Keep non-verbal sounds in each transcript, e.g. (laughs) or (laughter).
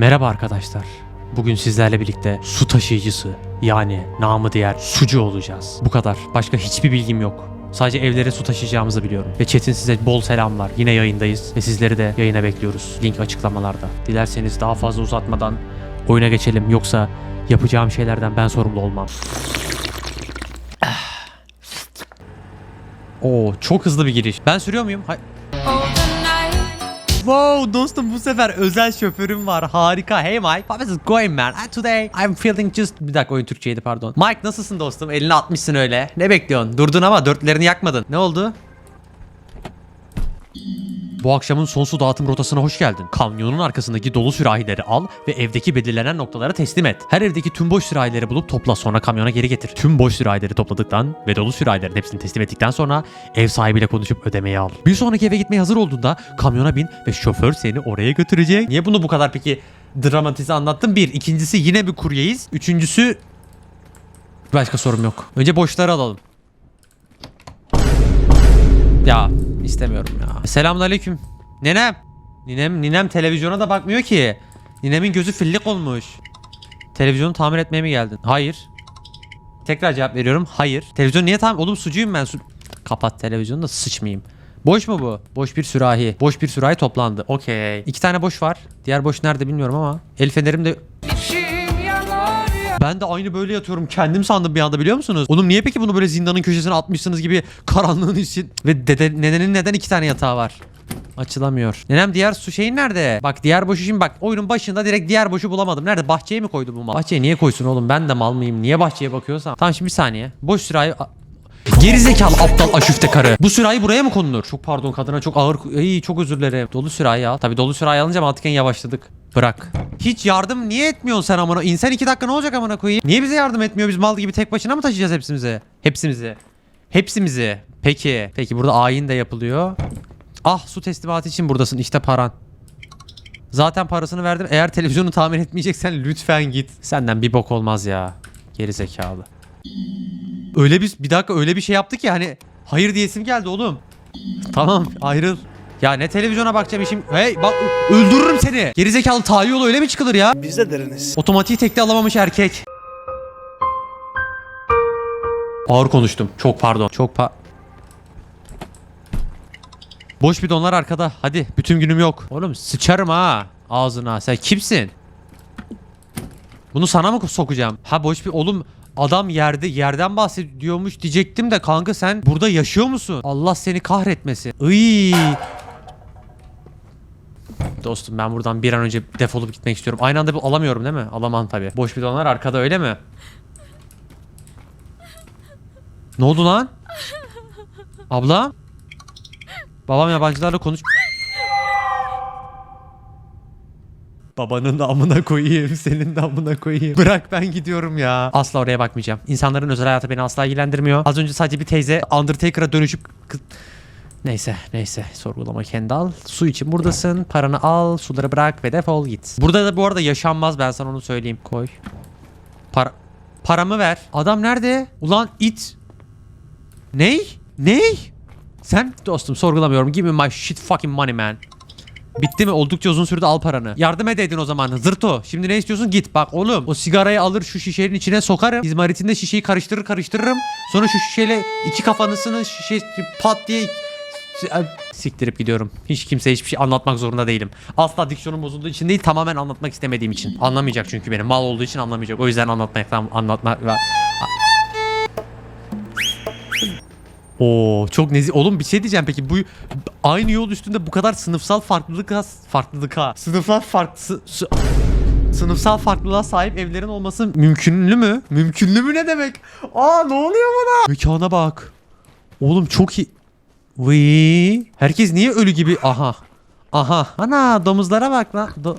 Merhaba arkadaşlar. Bugün sizlerle birlikte su taşıyıcısı yani namı diğer sucu olacağız. Bu kadar. Başka hiçbir bilgim yok. Sadece evlere su taşıyacağımızı biliyorum. Ve Çetin size bol selamlar. Yine yayındayız ve sizleri de yayına bekliyoruz. Link açıklamalarda. Dilerseniz daha fazla uzatmadan oyuna geçelim. Yoksa yapacağım şeylerden ben sorumlu olmam. Ah. Oo çok hızlı bir giriş. Ben sürüyor muyum? Hay- Wow dostum bu sefer özel şoförüm var. Harika. Hey Mike. How is it going man? Uh, today I'm feeling just... Bir dakika oyun Türkçeydi pardon. Mike nasılsın dostum? Elini atmışsın öyle. Ne bekliyorsun? Durdun ama dörtlerini yakmadın. Ne oldu? Bu akşamın son su dağıtım rotasına hoş geldin. Kamyonun arkasındaki dolu sürahileri al ve evdeki belirlenen noktalara teslim et. Her evdeki tüm boş sürahileri bulup topla sonra kamyona geri getir. Tüm boş sürahileri topladıktan ve dolu sürahilerin hepsini teslim ettikten sonra ev sahibiyle konuşup ödemeyi al. Bir sonraki eve gitmeye hazır olduğunda kamyona bin ve şoför seni oraya götürecek. Niye bunu bu kadar peki dramatize anlattım? Bir. ikincisi yine bir kuryeyiz. Üçüncüsü başka sorum yok. Önce boşları alalım. Ya istemiyorum ya. Selamünaleyküm. Nenem. Ninem ninem televizyona da bakmıyor ki. Ninemin gözü fillik olmuş. Televizyonu tamir etmeye mi geldin? Hayır. Tekrar cevap veriyorum. Hayır. Televizyon niye tamir? Oğlum sucuyum ben. Su... Kapat televizyonu da sıçmayayım. Boş mu bu? Boş bir sürahi. Boş bir sürahi toplandı. Okey. İki tane boş var. Diğer boş nerede bilmiyorum ama. El fenerim de ben de aynı böyle yatıyorum. Kendim sandım bir anda biliyor musunuz? Oğlum niye peki bunu böyle zindanın köşesine atmışsınız gibi karanlığın için? Ve dede, nenenin neden iki tane yatağı var? Açılamıyor. Nenem diğer su şeyin nerede? Bak diğer boşu şimdi bak oyunun başında direkt diğer boşu bulamadım. Nerede? Bahçeye mi koydu bu mal? Bahçeye niye koysun oğlum? Ben de mal mıyım? Niye bahçeye bakıyorsam? Tamam şimdi bir saniye. Boş sürahi... Gerizekalı aptal aşüfte karı. Bu sürahi buraya mı konulur? Çok pardon kadına çok ağır... İyi çok özür dilerim. Dolu sürahi al. Tabi dolu sürahi alınca mantıken yavaşladık. Bırak. Hiç yardım niye etmiyorsun sen amına? İnsan iki dakika ne olacak amına koyayım? Niye bize yardım etmiyor? Biz mal gibi tek başına mı taşıyacağız hepsimizi? Hepsimizi. Hepsimizi. Peki. Peki burada ayin de yapılıyor. Ah su teslimatı için buradasın. İşte paran. Zaten parasını verdim. Eğer televizyonu tamir etmeyeceksen lütfen git. Senden bir bok olmaz ya. Geri zekalı. Öyle bir bir dakika öyle bir şey yaptı ki hani hayır diyesim geldi oğlum. Tamam ayrıl. Ya ne televizyona bakacağım işim. Hey bak öldürürüm seni. Gerizekalı tayi yolu öyle mi çıkılır ya? Biz de deriniz. Otomatiği tekli alamamış erkek. Ağır konuştum. Çok pardon. Çok pa... Boş bidonlar arkada. Hadi bütün günüm yok. Oğlum sıçarım ha ağzına. Sen kimsin? Bunu sana mı sokacağım? Ha boş bir oğlum adam yerde yerden bahsediyormuş diyecektim de kanka sen burada yaşıyor musun? Allah seni kahretmesin. Iy. Dostum ben buradan bir an önce defolup gitmek istiyorum. Aynı anda bu- alamıyorum değil mi? Alamam tabii. Boş bidonlar arkada öyle mi? Ne oldu lan? Abla? Babam yabancılarla konuş... Babanın da amına koyayım, senin de amına koyayım. Bırak ben gidiyorum ya. Asla oraya bakmayacağım. İnsanların özel hayatı beni asla ilgilendirmiyor. Az önce sadece bir teyze Undertaker'a dönüşüp... Neyse neyse sorgulama kendi al. Su için buradasın. Paranı al. Suları bırak ve defol git. Burada da bu arada yaşanmaz ben sana onu söyleyeyim. Koy. Para... Paramı ver. Adam nerede? Ulan it. Ney? Ney? Sen dostum sorgulamıyorum. Give me my shit fucking money man. Bitti mi? Oldukça uzun sürede al paranı. Yardım edeydin o zaman. Zırto. Şimdi ne istiyorsun? Git. Bak oğlum. O sigarayı alır şu şişenin içine sokarım. İzmaritinde şişeyi karıştırır karıştırırım. Sonra şu şişeyle iki kafanısını şişe pat diye siktirip gidiyorum. Hiç kimseye hiçbir şey anlatmak zorunda değilim. Asla diksiyonum bozulduğu için değil tamamen anlatmak istemediğim için. Anlamayacak çünkü benim mal olduğu için anlamayacak. O yüzden anlatmaktan anlatmak Oo çok nezih. Oğlum bir şey diyeceğim peki bu aynı yol üstünde bu kadar sınıfsal farklılık farklılık ha. Sınıfsal farklı sı- sı- sınıfsal farklılığa sahip evlerin olması mümkünlü mü? Mümkünlü mü ne demek? Aa ne oluyor bana? Mekana bak. Oğlum çok iyi. Vıy. Herkes niye ölü gibi? Aha. Aha. Ana domuzlara bak lan. Do-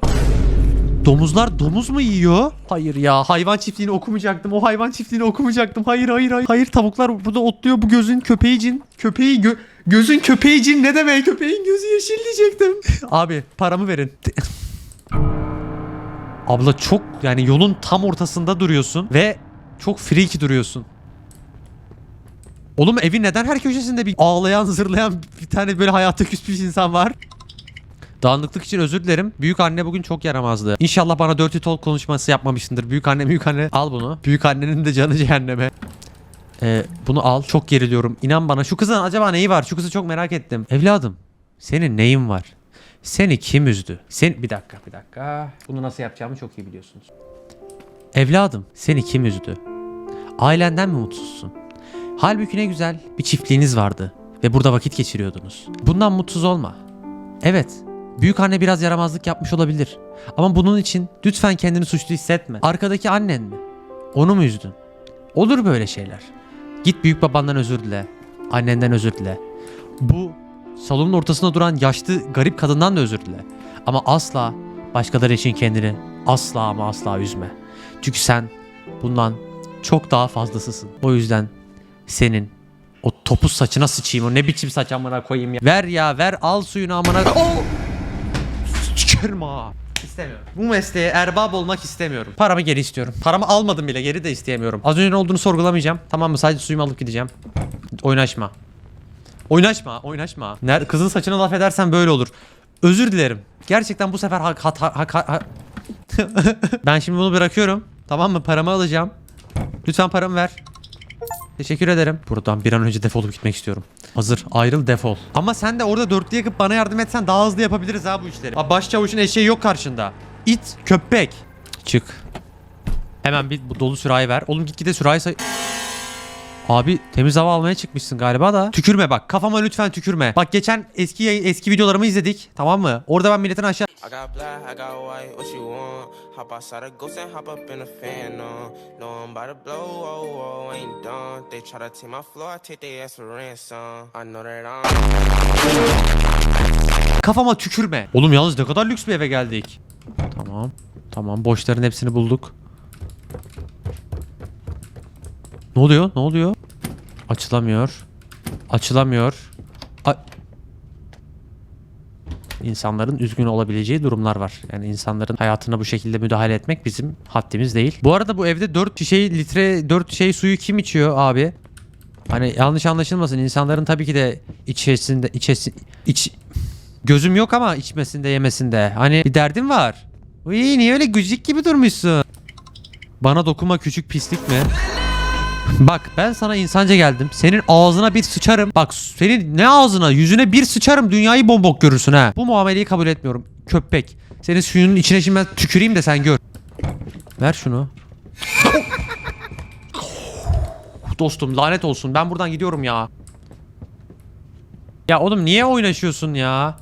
Domuzlar domuz mu yiyor? Hayır ya hayvan çiftliğini okumayacaktım. O hayvan çiftliğini okumayacaktım. Hayır hayır hayır. Hayır tavuklar burada otluyor bu gözün köpeği cin. Köpeği gö gözün köpeği cin ne demek? Köpeğin gözü yeşil diyecektim. (laughs) Abi paramı verin. Abla çok yani yolun tam ortasında duruyorsun ve çok freaky duruyorsun. Oğlum evin neden her köşesinde bir ağlayan zırlayan bir tane böyle hayata küsmüş insan var? Dağınıklık için özür dilerim. Büyük anne bugün çok yaramazdı. İnşallah bana dirty talk konuşması yapmamışsındır. Büyük anne büyük anne al bunu. Büyük annenin de canı cehenneme. Ee, bunu al. Çok geriliyorum. İnan bana şu kızın acaba neyi var? Şu kızı çok merak ettim. Evladım senin neyin var? Seni kim üzdü? Sen bir dakika bir dakika. Bunu nasıl yapacağımı çok iyi biliyorsunuz. Evladım seni kim üzdü? Ailenden mi mutsuzsun? Halbuki ne güzel bir çiftliğiniz vardı ve burada vakit geçiriyordunuz. Bundan mutsuz olma. Evet, büyük anne biraz yaramazlık yapmış olabilir. Ama bunun için lütfen kendini suçlu hissetme. Arkadaki annen mi? Onu mu üzdün? Olur böyle şeyler. Git büyük babandan özür dile. Annenden özür dile. Bu salonun ortasında duran yaşlı garip kadından da özür dile. Ama asla başkaları için kendini asla ama asla üzme. Çünkü sen bundan çok daha fazlasısın. O yüzden senin o topuz saçına sıçayım. O ne biçim saç amına koyayım ya. Ver ya ver al suyunu amına. Oh! Ha. İstemiyorum. Bu mesleğe erbab olmak istemiyorum. Paramı geri istiyorum. Paramı almadım bile geri de isteyemiyorum. Az önce ne olduğunu sorgulamayacağım. Tamam mı? Sadece suyumu alıp gideceğim. Oynaşma. Oynaşma, oynaşma. Ner kızın saçına laf edersen böyle olur. Özür dilerim. Gerçekten bu sefer hak hak, hak, hak- (laughs) Ben şimdi bunu bırakıyorum. Tamam mı? Paramı alacağım. Lütfen paramı ver. Teşekkür ederim. Buradan bir an önce defolup gitmek istiyorum. Hazır ayrıl defol. Ama sen de orada dörtlü yakıp bana yardım etsen daha hızlı yapabiliriz ha bu işleri. Abi başçavuşun eşeği yok karşında. İt köpek. Çık. Hemen bir dolu sürahi ver. Oğlum git gide sürahi say... Abi temiz hava almaya çıkmışsın galiba da. Tükürme bak. Kafama lütfen tükürme. Bak geçen eski eski videolarımı izledik. Tamam mı? Orada ben milletin aşağı I got black, I got white, what you want? Hop outside a ghost and hop up in a fan on. Know I'm about to blow, oh, oh, ain't done. They try to take my floor, I take their ass for ransom. I know that I'm. Kafama tükürme. Oğlum yalnız ne kadar lüks bir eve geldik. Tamam. Tamam boşların hepsini bulduk. Ne oluyor? Ne oluyor? Açılamıyor. Açılamıyor. A- İnsanların üzgün olabileceği durumlar var. Yani insanların hayatına bu şekilde müdahale etmek bizim haddimiz değil. Bu arada bu evde 4 şişe litre 4 şey suyu kim içiyor abi? Hani yanlış anlaşılmasın. insanların tabii ki de içesinde içesi iç gözüm yok ama içmesinde yemesinde. Hani bir derdin var. Uy niye öyle gücük gibi durmuşsun? Bana dokunma küçük pislik mi? Bak ben sana insanca geldim. Senin ağzına bir sıçarım. Bak senin ne ağzına yüzüne bir sıçarım dünyayı bombok görürsün ha. Bu muameleyi kabul etmiyorum. Köpek. Senin suyunun içine şimdi ben tüküreyim de sen gör. Ver şunu. Dostum lanet olsun. Ben buradan gidiyorum ya. Ya oğlum niye oynaşıyorsun ya?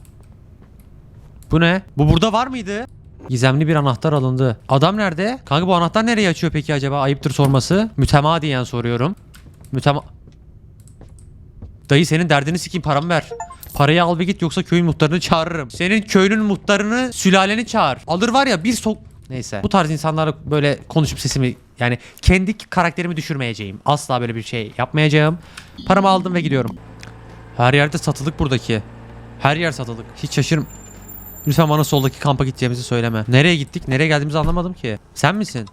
Bu ne? Bu burada var mıydı? Gizemli bir anahtar alındı. Adam nerede? Kanka bu anahtar nereye açıyor peki acaba? Ayıptır sorması. Mütemadiyen soruyorum. Mütema... Dayı senin derdini sikeyim paramı ver. Parayı al ve git yoksa köyün muhtarını çağırırım. Senin köyünün muhtarını sülaleni çağır. Alır var ya bir sok... Neyse. Bu tarz insanlarla böyle konuşup sesimi yani kendi karakterimi düşürmeyeceğim. Asla böyle bir şey yapmayacağım. Paramı aldım ve gidiyorum. Her yerde satılık buradaki. Her yer satılık. Hiç şaşırım. Lütfen bana soldaki kampa gideceğimizi söyleme. Nereye gittik? Nereye geldiğimizi anlamadım ki. Sen misin?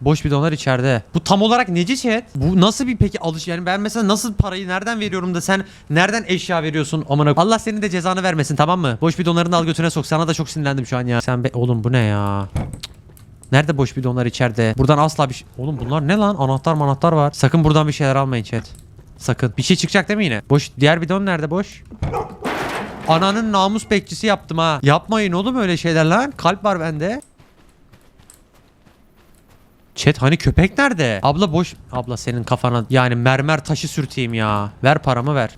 Boş bidonlar içeride. Bu tam olarak neci chat? Bu nasıl bir peki alış yani ben mesela nasıl parayı nereden veriyorum da sen nereden eşya veriyorsun amına Allah senin de cezanı vermesin tamam mı? Boş bidonlarını al götüne sok. Sana da çok sinirlendim şu an ya. Sen be oğlum bu ne ya? Nerede boş bidonlar içeride? Buradan asla bir şey... Oğlum bunlar ne lan? Anahtar manahtar var. Sakın buradan bir şeyler almayın chat. Sakın. Bir şey çıkacak değil mi yine? Boş. Diğer bidon nerede boş? Ananın namus bekçisi yaptım ha. Yapmayın oğlum öyle şeyler lan. Kalp var bende. Chat hani köpek nerede? Abla boş. Abla senin kafana yani mermer taşı sürteyim ya. Ver paramı ver.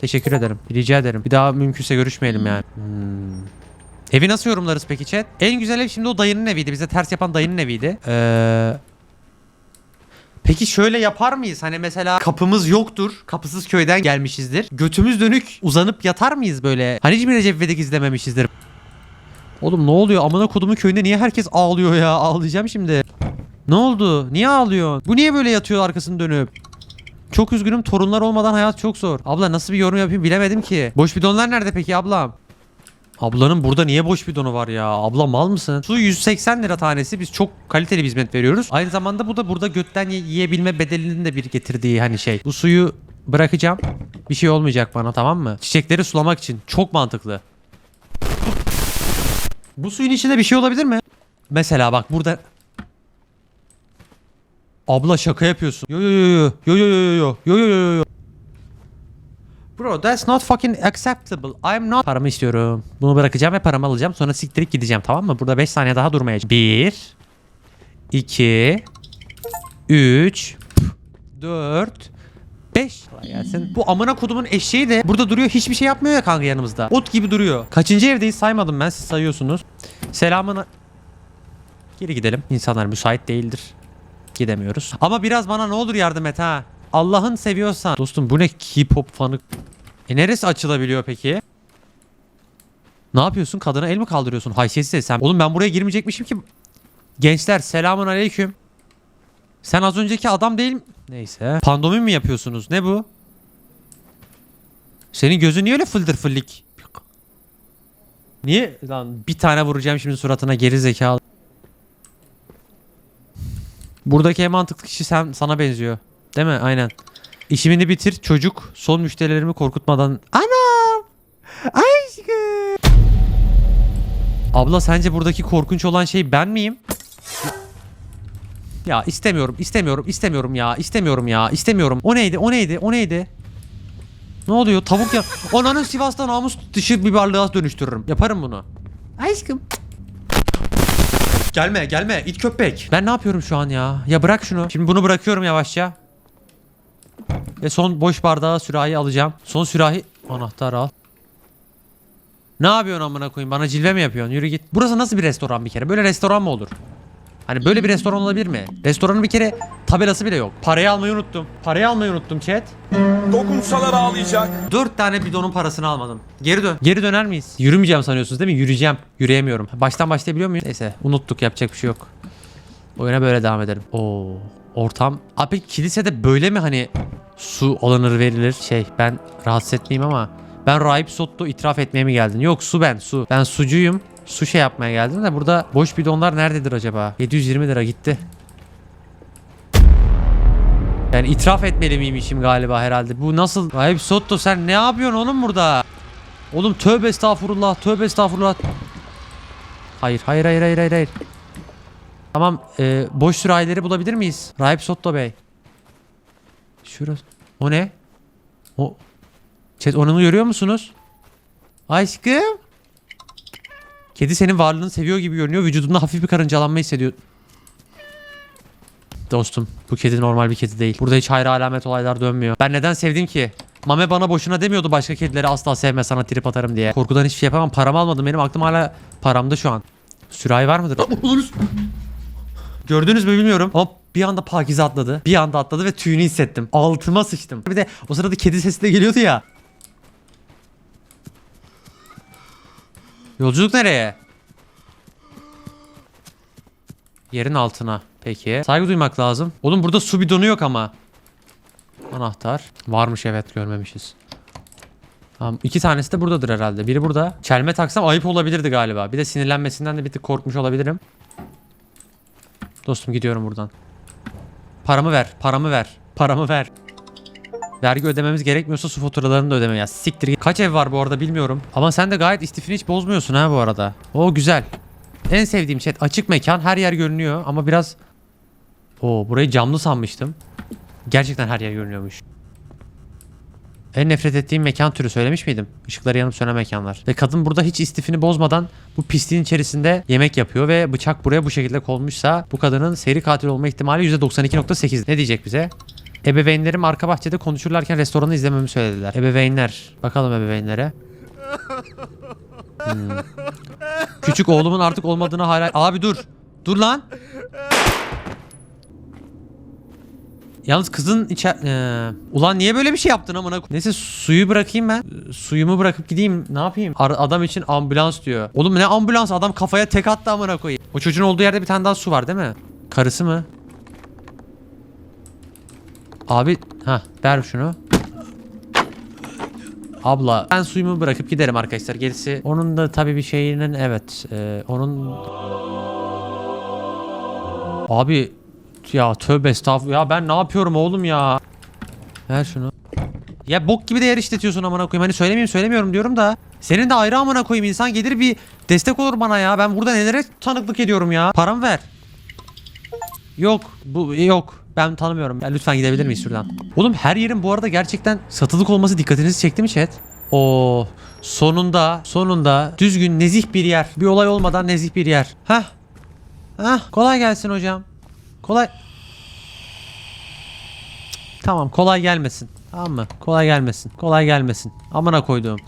Teşekkür ederim. Rica ederim. Bir daha mümkünse görüşmeyelim yani. Hmm. Evi nasıl yorumlarız peki chat? En güzel ev şimdi o dayının eviydi. Bize ters yapan dayının eviydi. Eee... Peki şöyle yapar mıyız? Hani mesela kapımız yoktur. Kapısız köyden gelmişizdir. Götümüz dönük uzanıp yatar mıyız böyle? Hani hiç mi Recep İvedik izlememişizdir? Oğlum ne oluyor? Amına kodumun köyünde niye herkes ağlıyor ya? Ağlayacağım şimdi. Ne oldu? Niye ağlıyorsun? Bu niye böyle yatıyor arkasını dönüp? Çok üzgünüm. Torunlar olmadan hayat çok zor. Abla nasıl bir yorum yapayım bilemedim ki. Boş bidonlar nerede peki ablam? Ablanın burada niye boş bidonu var ya? Abla mal mısın? Su 180 lira tanesi. Biz çok kaliteli bir hizmet veriyoruz. Aynı zamanda bu da burada götten ye- yiyebilme bedelinin de bir getirdiği hani şey. Bu suyu bırakacağım. Bir şey olmayacak bana tamam mı? Çiçekleri sulamak için. Çok mantıklı. Bu suyun içinde bir şey olabilir mi? Mesela bak burada Abla şaka yapıyorsun. Yo yo yo yo yo yo yo yo yo yo yo yo. Bro that's not fucking acceptable. I'm not. Paramı istiyorum. Bunu bırakacağım ve paramı alacağım. Sonra siktirip gideceğim tamam mı? Burada 5 saniye daha durmayacağım. 1 2 3 4 5 gelsin. Bu amına kodumun eşeği de burada duruyor. Hiçbir şey yapmıyor ya kanka yanımızda. Ot gibi duruyor. Kaçıncı evdeyiz saymadım ben. Siz sayıyorsunuz. Selamın... Geri gidelim. İnsanlar müsait değildir. Gidemiyoruz. Ama biraz bana ne olur yardım et ha. Allah'ın seviyorsan. Dostum bu ne K-pop fanı. E neresi açılabiliyor peki? Ne yapıyorsun? Kadına el mi kaldırıyorsun? Haysiyetsiz sen. Oğlum ben buraya girmeyecekmişim ki. Gençler selamun aleyküm. Sen az önceki adam değil? Neyse. Pandomim mi yapıyorsunuz? Ne bu? Senin gözün niye öyle fıldır fıllik? Niye? Lan bir tane vuracağım şimdi suratına geri zekalı. Buradaki en mantıklı kişi sen sana benziyor. Değil mi? Aynen. İşimini bitir çocuk. Son müşterilerimi korkutmadan. Anam! Aşkım! Abla sence buradaki korkunç olan şey ben miyim? Ya istemiyorum, istemiyorum, istemiyorum ya, istemiyorum ya, istemiyorum. O neydi, o neydi, o neydi? Ne oluyor? Tavuk ya. (laughs) Ananın Sivas'ta namus dışı bir varlığa dönüştürürüm. Yaparım bunu. Aşkım. Gelme, gelme. it köpek. Ben ne yapıyorum şu an ya? Ya bırak şunu. Şimdi bunu bırakıyorum yavaşça. Ve son boş bardağı sürahi alacağım. Son sürahi anahtar al. Ne yapıyorsun amına koyayım? Bana cilve mi yapıyorsun? Yürü git. Burası nasıl bir restoran bir kere? Böyle restoran mı olur? Hani böyle bir restoran olabilir mi? Restoranın bir kere tabelası bile yok. Parayı almayı unuttum. Parayı almayı unuttum chat. Dokunsalar ağlayacak. Dört tane bidonun parasını almadım. Geri dön. Geri döner miyiz? Yürümeyeceğim sanıyorsunuz değil mi? Yürüyeceğim. Yürüyemiyorum. Baştan başlayabiliyor muyum? Neyse unuttuk yapacak bir şey yok. Oyuna böyle devam edelim. Oo. Ortam. Abi kilisede böyle mi hani su alınır verilir? Şey ben rahatsız etmeyeyim ama ben Rahip Sotto itiraf etmeye mi geldin? Yok su ben su. Ben sucuyum. Su şey yapmaya geldim de burada boş bidonlar nerededir acaba? 720 lira gitti. Yani itiraf etmeli miymişim galiba herhalde. Bu nasıl? Rahip Sotto sen ne yapıyorsun oğlum burada? Oğlum tövbe estağfurullah, tövbe estağfurullah. Hayır, hayır, hayır, hayır, hayır, hayır. Tamam, e, boş sürahileri bulabilir miyiz? Rahip Sotto Bey. Şurası. O ne? O. Chat onu görüyor musunuz? Aşkım. Kedi senin varlığını seviyor gibi görünüyor. Vücudunda hafif bir karıncalanma hissediyor. Dostum bu kedi normal bir kedi değil. Burada hiç hayra alamet olaylar dönmüyor. Ben neden sevdim ki? Mame bana boşuna demiyordu başka kedileri asla sevme sana trip atarım diye. Korkudan hiçbir şey yapamam. Paramı almadım. Benim aklım hala paramda şu an. Sürahi var mıdır? Gördünüz mü bilmiyorum ama bir anda Pakize atladı. Bir anda atladı ve tüyünü hissettim. Altıma sıçtım. Bir de o sırada kedi sesi de geliyordu ya. Yolculuk nereye? Yerin altına. Peki. Saygı duymak lazım. Oğlum burada su bidonu yok ama. Anahtar. Varmış evet görmemişiz. Tamam iki tanesi de buradadır herhalde. Biri burada. Çelme taksam ayıp olabilirdi galiba. Bir de sinirlenmesinden de bir tık korkmuş olabilirim. Dostum gidiyorum buradan. Paramı ver. Paramı ver. Paramı ver. Vergi ödememiz gerekmiyorsa su faturalarını da ödeme ya. Siktir. Kaç ev var bu arada bilmiyorum. Ama sen de gayet istifini hiç bozmuyorsun ha bu arada. O güzel. En sevdiğim şey açık mekan. Her yer görünüyor ama biraz... Oo burayı camlı sanmıştım. Gerçekten her yer görünüyormuş. En nefret ettiğim mekan türü söylemiş miydim? Işıkları yanıp sönen mekanlar. Ve kadın burada hiç istifini bozmadan bu pisliğin içerisinde yemek yapıyor ve bıçak buraya bu şekilde konmuşsa bu kadının seri katil olma ihtimali %92.8. Ne diyecek bize? Ebeveynlerim arka bahçede konuşurlarken restoranı izlememi söylediler. Ebeveynler. Bakalım ebeveynlere. Hmm. Küçük oğlumun artık olmadığını hala... Abi dur. Dur lan. Yalnız kızın içer... Ee, ulan niye böyle bir şey yaptın amına Neyse suyu bırakayım ben. Suyumu bırakıp gideyim. Ne yapayım? Ar- adam için ambulans diyor. Oğlum ne ambulans? Adam kafaya tek attı amına koyayım. O çocuğun olduğu yerde bir tane daha su var değil mi? Karısı mı? Abi ha ver şunu. Abla ben suyumu bırakıp giderim arkadaşlar. Gerisi onun da tabii bir şeyinin evet e, onun Abi ya tövbe estağfurullah ya ben ne yapıyorum oğlum ya? Ver şunu. Ya bok gibi de yer işletiyorsun amına koyayım. Hani söylemeyeyim söylemiyorum diyorum da. Senin de ayrı amına koyayım. insan gelir bir destek olur bana ya. Ben burada nelere tanıklık ediyorum ya. Paramı ver. Yok. Bu yok. Ben tanımıyorum. Ya lütfen gidebilir miyiz şuradan? Oğlum her yerin bu arada gerçekten satılık olması dikkatinizi çekti mi chat? Oo sonunda sonunda düzgün nezih bir yer. Bir olay olmadan nezih bir yer. Hah. Hah kolay gelsin hocam. Kolay. Tamam kolay gelmesin. Tamam mı? Kolay gelmesin. Kolay gelmesin. Amına koyduğum.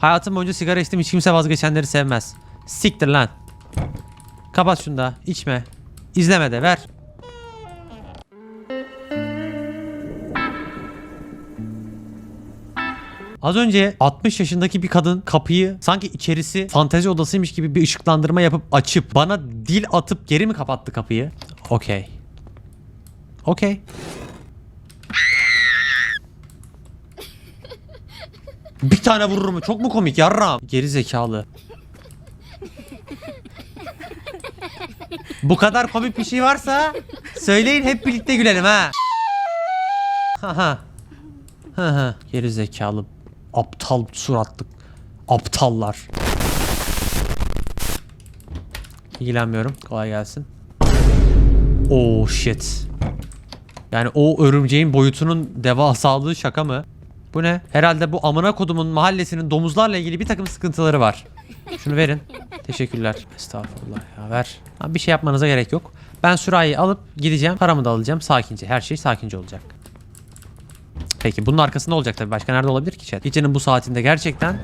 Hayatım boyunca sigara içtim hiç kimse vazgeçenleri sevmez. Siktir lan. Kapat şunu da. içme. İzleme de ver. Az önce 60 yaşındaki bir kadın kapıyı sanki içerisi fantezi odasıymış gibi bir ışıklandırma yapıp açıp bana dil atıp geri mi kapattı kapıyı? Okey. Okey. Bir tane vururum. Çok mu komik yarram? Geri zekalı. Bu kadar komik bir şey varsa söyleyin hep birlikte gülelim ha. Haha. Haha. Geri zekalı. Aptal suratlı. Aptallar. İlgilenmiyorum. Kolay gelsin. Oh shit. Yani o örümceğin boyutunun devasalığı şaka mı? Bu ne? Herhalde bu amına kodumun mahallesinin domuzlarla ilgili bir takım sıkıntıları var. Şunu verin. Teşekkürler. Estağfurullah ya ver. Ha, bir şey yapmanıza gerek yok. Ben sürahiyi alıp gideceğim. Paramı da alacağım. Sakince. Her şey sakince olacak. Peki bunun arkasında olacak tabii. Başka nerede olabilir ki chat? Gecenin bu saatinde gerçekten.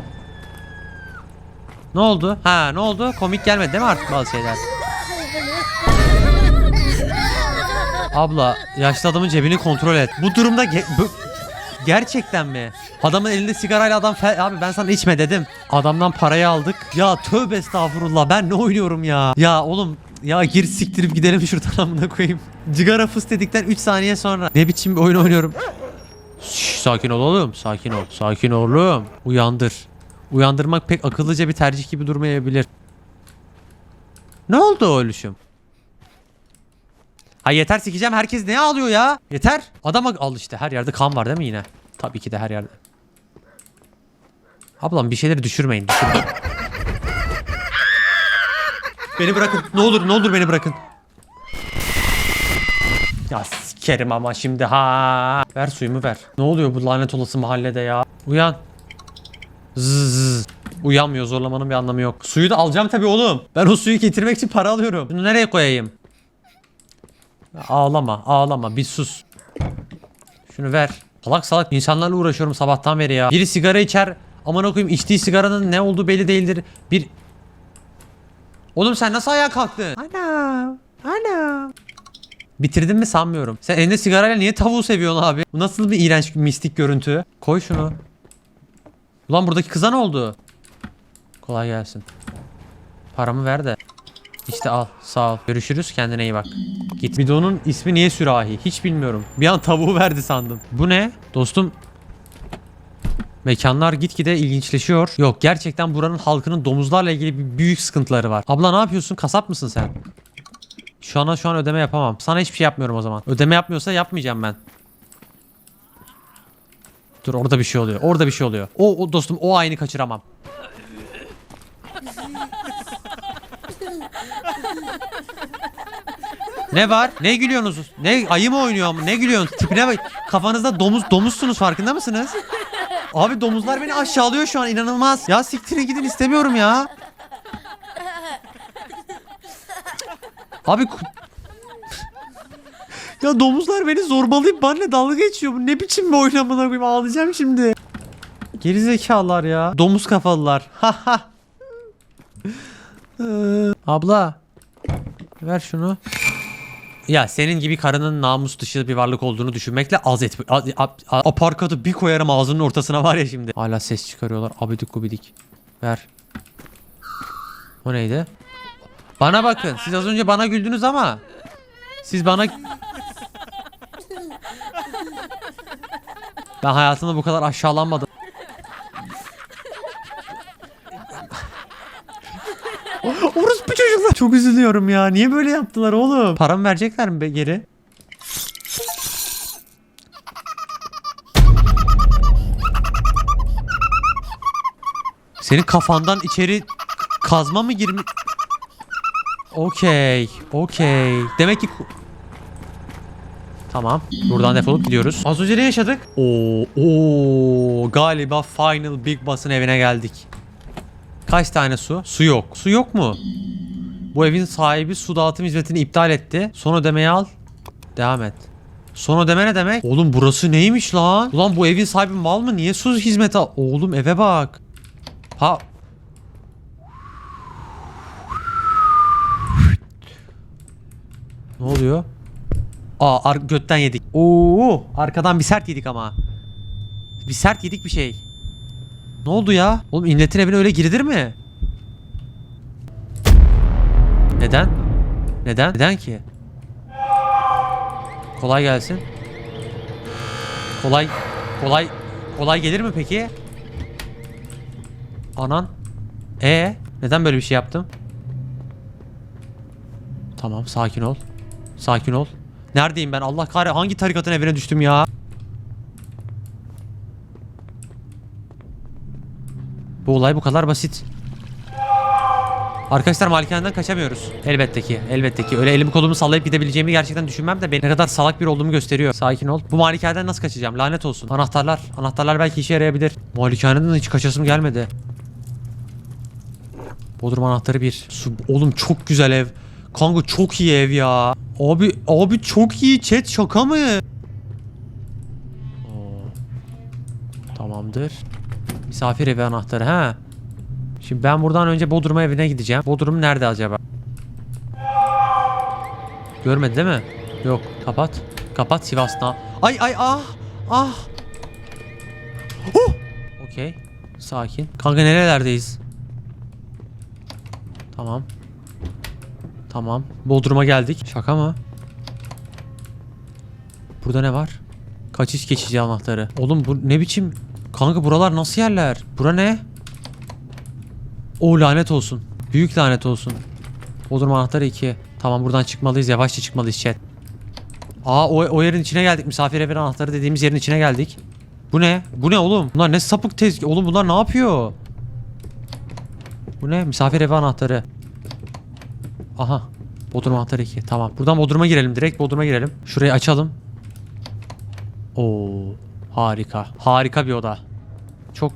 Ne oldu? Ha ne oldu? Komik gelmedi değil mi artık bazı şeyler? Abla yaşlı adamın cebini kontrol et. Bu durumda ge- bu- gerçekten mi? Adamın elinde sigarayla adam abi ben sana içme dedim. Adamdan parayı aldık. Ya tövbe estağfurullah ben ne oynuyorum ya? Ya oğlum ya gir siktirip gidelim şuradan amına koyayım. Cigara fıs dedikten 3 saniye sonra ne biçim bir oyun oynuyorum? Şş, sakin ol oğlum. Sakin ol. Sakin oğlum. Uyandır. Uyandırmak pek akıllıca bir tercih gibi durmayabilir. Ne oldu o ölüşüm? Ha yeter sikeceğim. Herkes ne ağlıyor ya? Yeter. Adama al işte. Her yerde kan var değil mi yine? Tabii ki de her yerde. Ablam bir şeyleri düşürmeyin. düşürmeyin. beni bırakın. Ne olur ne olur beni bırakın. Ya sikerim ama şimdi ha. Ver suyumu ver. Ne oluyor bu lanet olası mahallede ya? Uyan. Zzz. Uyanmıyor zorlamanın bir anlamı yok. Suyu da alacağım tabii oğlum. Ben o suyu getirmek için para alıyorum. Bunu nereye koyayım? Ağlama ağlama bir sus. Şunu ver. Salak salak insanlarla uğraşıyorum sabahtan beri ya. Biri sigara içer. Aman okuyayım içtiği sigaranın ne olduğu belli değildir. Bir... Oğlum sen nasıl ayağa kalktın? Ana. Ana. Bitirdin mi sanmıyorum. Sen elinde sigarayla niye tavuğu seviyorsun abi? Bu nasıl bir iğrenç mistik görüntü? Koy şunu. Ulan buradaki kıza ne oldu? Kolay gelsin. Paramı ver de. İşte al sağ ol. Görüşürüz kendine iyi bak. Git. Bidonun ismi niye sürahi? Hiç bilmiyorum. Bir an tavuğu verdi sandım. Bu ne? Dostum Mekanlar gitgide ilginçleşiyor. Yok gerçekten buranın halkının domuzlarla ilgili büyük sıkıntıları var. Abla ne yapıyorsun? Kasap mısın sen? Şu ana şu an ödeme yapamam. Sana hiçbir şey yapmıyorum o zaman. Ödeme yapmıyorsa yapmayacağım ben. Dur orada bir şey oluyor. Orada bir şey oluyor. O, o dostum o aynı kaçıramam. Ne var? Ne gülüyorsunuz? Ne ayı mı oynuyor ama? Ne gülüyorsunuz? Tipine bak. Kafanızda domuz domuzsunuz farkında mısınız? Abi domuzlar beni aşağılıyor şu an inanılmaz. Ya siktirin gidin istemiyorum ya. Abi Ya domuzlar beni zorbalayıp benimle dalga geçiyor. Bu ne biçim bir oyun amına koyayım ağlayacağım şimdi. Gerizekalılar ya. Domuz kafalılar. Haha. Ee, Abla. Ver şunu. Ya senin gibi karının namus dışı bir varlık olduğunu düşünmekle az et. Aparkatı bir koyarım ağzının ortasına var ya şimdi. Hala ses çıkarıyorlar. Abidik gubidik. Ver. O neydi? Bana bakın. Siz az önce bana güldünüz ama. Siz bana... Ben hayatımda bu kadar aşağılanmadım. Orospu çocuklar. Çok üzülüyorum ya. Niye böyle yaptılar oğlum? Paramı verecekler mi be geri? Senin kafandan içeri kazma mı girmiş? Okey. Okey. Demek ki... Tamam. Buradan defolup gidiyoruz. Az önce ne yaşadık? Oo, oo, galiba Final Big Boss'ın evine geldik. Kaç tane su? Su yok. Su yok mu? Bu evin sahibi su dağıtım hizmetini iptal etti. Son ödemeyi al. Devam et. Son ödeme ne demek? Oğlum burası neymiş lan? Ulan bu evin sahibi mal mı? Niye su hizmeti al? Oğlum eve bak. Ha. Ne oluyor? Aa ar- götten yedik. Oo arkadan bir sert yedik ama. Bir sert yedik bir şey. Ne oldu ya? Oğlum milletin evine öyle girilir mi? Neden? Neden? Neden ki? Kolay gelsin. Kolay kolay kolay gelir mi peki? Anan. E neden böyle bir şey yaptım? Tamam sakin ol. Sakin ol. Neredeyim ben? Allah kahre hangi tarikatın evine düştüm ya? Bu olay bu kadar basit. Arkadaşlar malikaneden kaçamıyoruz. Elbette ki. Elbette ki. Öyle elimi kolumu sallayıp gidebileceğimi gerçekten düşünmem de beni ne kadar salak bir olduğumu gösteriyor. Sakin ol. Bu malikaneden nasıl kaçacağım? Lanet olsun. Anahtarlar. Anahtarlar belki işe yarayabilir. Malikaneden hiç kaçasım gelmedi. Bodrum anahtarı bir. Oğlum çok güzel ev. Kanka çok iyi ev ya. Abi abi çok iyi chat şaka mı? Oo. Tamamdır. Misafir evi anahtarı ha. Şimdi ben buradan önce Bodrum evine gideceğim. Bodrum nerede acaba? Görmedi değil mi? Yok. Kapat. Kapat Sivas'ta. Ay ay ah. Ah. Huh! Okey. Sakin. Kanka nerelerdeyiz? Tamam. Tamam. Bodrum'a geldik. Şaka mı? Burada ne var? Kaçış geçici anahtarı. Oğlum bu ne biçim? Kanka buralar nasıl yerler? Bura ne? O lanet olsun. Büyük lanet olsun. Bodrum anahtarı 2. Tamam buradan çıkmalıyız. Yavaşça çıkmalıyız chat. Aa o, o yerin içine geldik. Misafir evi anahtarı dediğimiz yerin içine geldik. Bu ne? Bu ne oğlum? Bunlar ne sapık tezgah? Oğlum bunlar ne yapıyor? Bu ne? Misafir evi anahtarı. Aha. Bodrum anahtarı 2. Tamam. Buradan Bodrum'a girelim. Direkt Bodrum'a girelim. Şurayı açalım. Oo. Harika. Harika bir oda. Çok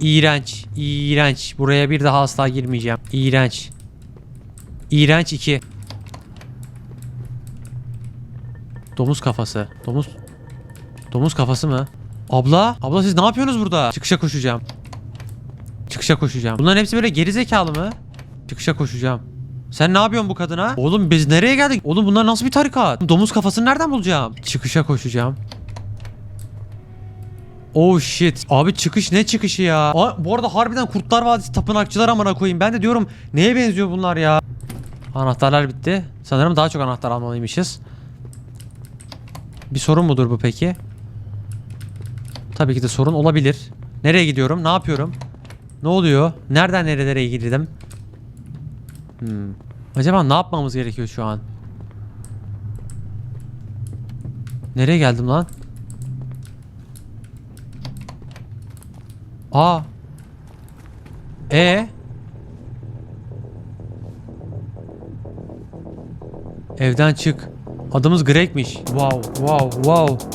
İğrenç. İğrenç. Buraya bir daha asla girmeyeceğim. İğrenç. İğrenç 2. Domuz kafası. Domuz. Domuz kafası mı? Abla. Abla siz ne yapıyorsunuz burada? Çıkışa koşacağım. Çıkışa koşacağım. Bunların hepsi böyle geri zekalı mı? Çıkışa koşacağım. Sen ne yapıyorsun bu kadına? Oğlum biz nereye geldik? Oğlum bunlar nasıl bir tarikat? Domuz kafasını nereden bulacağım? Çıkışa koşacağım. Oh shit. Abi çıkış ne çıkışı ya? Aa, bu arada harbiden Kurtlar Vadisi tapınakçılar amına koyayım. Ben de diyorum neye benziyor bunlar ya? Anahtarlar bitti. Sanırım daha çok anahtar almalıymışız. Bir sorun mudur bu peki? Tabii ki de sorun olabilir. Nereye gidiyorum? Ne yapıyorum? Ne oluyor? Nereden nerelere girdim? Hmm. Acaba ne yapmamız gerekiyor şu an? Nereye geldim lan? Aa. E. Evden çık. Adımız Greg'miş. Wow, wow, wow.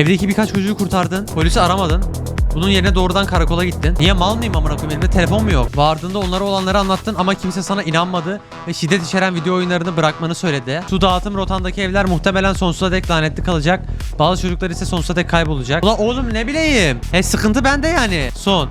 Evdeki birkaç çocuğu kurtardın. Polisi aramadın. Bunun yerine doğrudan karakola gittin. Niye mal mıyım amına koyayım? Elimde telefon mu yok? Vardığında onlara olanları anlattın ama kimse sana inanmadı ve şiddet içeren video oyunlarını bırakmanı söyledi. Su dağıtım rotandaki evler muhtemelen sonsuza dek lanetli kalacak. Bazı çocuklar ise sonsuza dek kaybolacak. Ulan oğlum ne bileyim. He sıkıntı bende yani. Son.